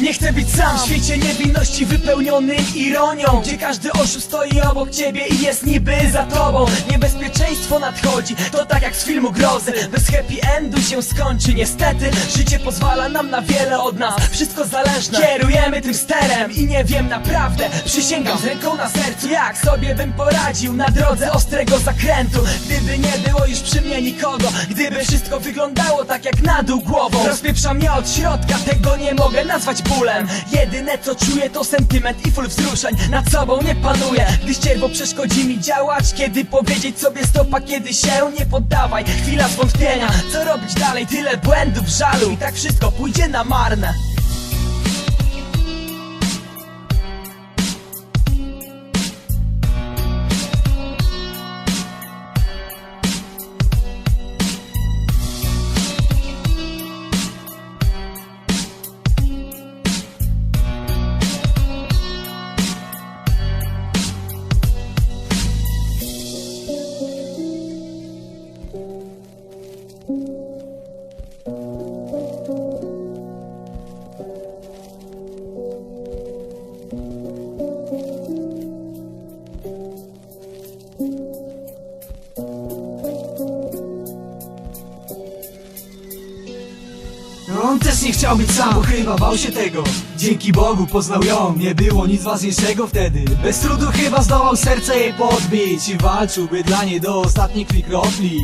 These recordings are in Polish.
Nie chcę być sam w świecie niewinności wypełnionym ironią Gdzie każdy oszust stoi obok ciebie i jest niby za tobą. Niebezpieczeństwo nadchodzi, to tak jak z filmu grozy. Bez happy endu się skończy niestety. Życie pozwala nam na wiele od nas. Wszystko zależne, kierujemy tym sterem I nie wiem naprawdę, przysięgam z ręką na sercu Jak sobie bym poradził na drodze ostrego zakrętu Gdyby nie było już przy mnie nikogo Gdyby wszystko wyglądało tak jak na dół głową. Rozpieprza mnie od środka, tego nie mogę nazwać bólem. Jedyne co czuję to sentyment i full wzruszeń. Nad sobą nie panuję, gdy ścierwo przeszkodzi mi działać Kiedy powiedzieć sobie stopa, kiedy się nie poddawaj. Chwila zwątpienia, co robić dalej? Tyle błędów, żalu. I tak wszystko pójdzie na marne On też nie chciał być sam, bo chyba bał się tego. Dzięki Bogu poznał ją, nie było nic ważniejszego wtedy. Bez trudu chyba zdołał serce jej podbić I walczył, by dla niej do ostatniej kropli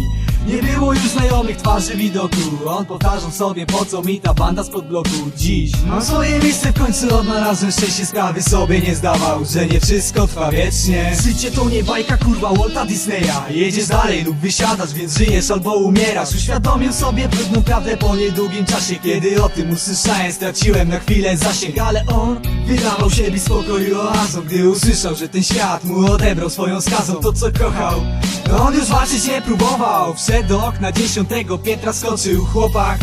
Nie było już znajomych twarzy widoku. On powtarzał sobie, po co mi ta banda spod bloku Dziś mam swoje miejsce, w końcu odnalazłem szczęście Sprawy sobie nie zdawał, że nie wszystko trwa wiecznie. Życie to nie bajka, kurwa Walta Disneya. Jedziesz dalej lub wysiadasz, więc żyjesz albo umierasz. Uświadomił sobie brudną prawdę po niedługim czasie Kiedy o tym usłyszałem, straciłem na chwilę zasięg Ale on wydawał się być spokoju oazą Gdy usłyszał, że ten świat mu odebrał swoją skazą. To co kochał On już walczyć nie próbował Wszedł do okna dziesiątego piętra skoczył chłopak